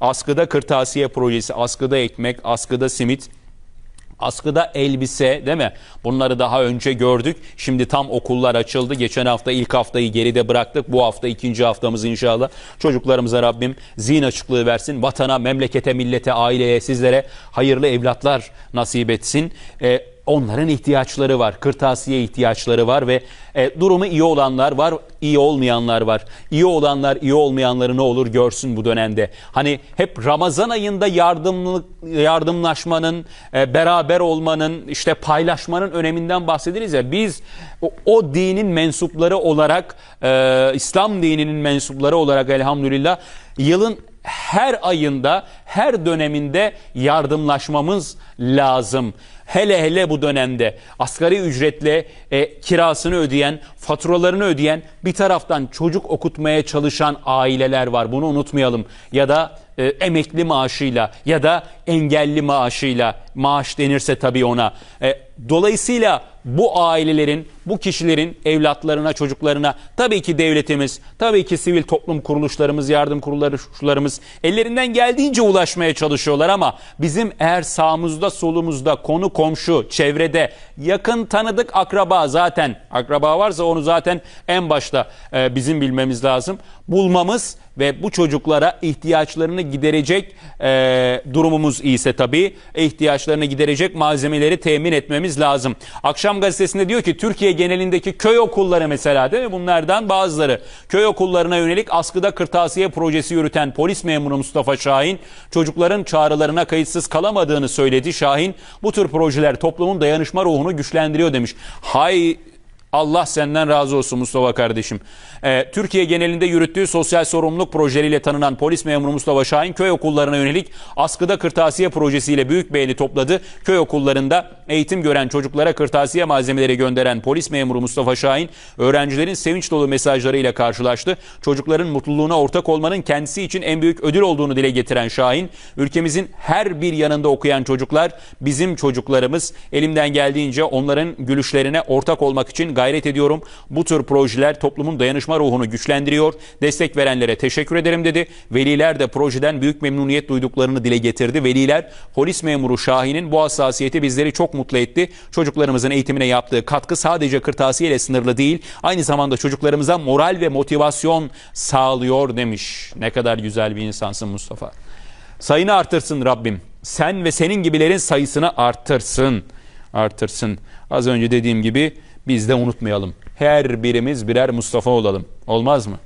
Askıda kırtasiye projesi, askıda ekmek, askıda simit, askıda elbise değil mi? Bunları daha önce gördük. Şimdi tam okullar açıldı. Geçen hafta ilk haftayı geride bıraktık. Bu hafta ikinci haftamız inşallah. Çocuklarımıza Rabbim zihin açıklığı versin. Vatana, memlekete, millete, aileye, sizlere hayırlı evlatlar nasip etsin. Ee, onların ihtiyaçları var. Kırtasiye ihtiyaçları var ve e, durumu iyi olanlar var, iyi olmayanlar var. İyi olanlar iyi olmayanları ne olur görsün bu dönemde. Hani hep Ramazan ayında yardımlık yardımlaşmanın, e, beraber olmanın, işte paylaşmanın öneminden bahsederiz ya. Biz o, o dinin mensupları olarak, e, İslam dininin mensupları olarak elhamdülillah yılın her ayında, her döneminde yardımlaşmamız lazım. Hele hele bu dönemde asgari ücretle e, kirasını ödeyen, faturalarını ödeyen, bir taraftan çocuk okutmaya çalışan aileler var. Bunu unutmayalım. Ya da e, emekli maaşıyla ya da engelli maaşıyla maaş denirse tabii ona. E, dolayısıyla bu ailelerin, bu kişilerin evlatlarına, çocuklarına tabii ki devletimiz, tabii ki sivil toplum kuruluşlarımız, yardım kuruluşlarımız ellerinden geldiğince ulaşmaya çalışıyorlar ama bizim eğer sağımızda, solumuzda, konu komşu, çevrede, yakın tanıdık akraba zaten, akraba varsa onu zaten en başta e, bizim bilmemiz lazım. Bulmamız ve bu çocuklara ihtiyaçlarını giderecek e, durumumuz iyiyse tabii ihtiyaçlarını giderecek malzemeleri temin etmemiz lazım. Akşam gazetesinde diyor ki Türkiye genelindeki köy okulları mesela değil mi? Bunlardan bazıları köy okullarına yönelik askıda kırtasiye projesi yürüten polis memuru Mustafa Şahin çocukların çağrılarına kayıtsız kalamadığını söyledi. Şahin bu tür projeler toplumun dayanışma ruhunu güçlendiriyor demiş. Hay Allah senden razı olsun Mustafa kardeşim. Ee, Türkiye genelinde yürüttüğü sosyal sorumluluk projeleriyle tanınan polis memuru Mustafa Şahin köy okullarına yönelik askıda kırtasiye projesiyle büyük beğeni topladı. Köy okullarında eğitim gören çocuklara kırtasiye malzemeleri gönderen polis memuru Mustafa Şahin öğrencilerin sevinç dolu mesajlarıyla karşılaştı. Çocukların mutluluğuna ortak olmanın kendisi için en büyük ödül olduğunu dile getiren Şahin, ülkemizin her bir yanında okuyan çocuklar bizim çocuklarımız. Elimden geldiğince onların gülüşlerine ortak olmak için gayret ediyorum. Bu tür projeler toplumun dayanışma ruhunu güçlendiriyor. Destek verenlere teşekkür ederim dedi. Veliler de projeden büyük memnuniyet duyduklarını dile getirdi. Veliler polis memuru Şahin'in bu hassasiyeti bizleri çok mutlu etti. Çocuklarımızın eğitimine yaptığı katkı sadece kırtasiye ile sınırlı değil. Aynı zamanda çocuklarımıza moral ve motivasyon sağlıyor demiş. Ne kadar güzel bir insansın Mustafa. Sayını artırsın Rabbim. Sen ve senin gibilerin sayısını artırsın. Artırsın. Az önce dediğim gibi biz de unutmayalım. Her birimiz birer Mustafa olalım. Olmaz mı?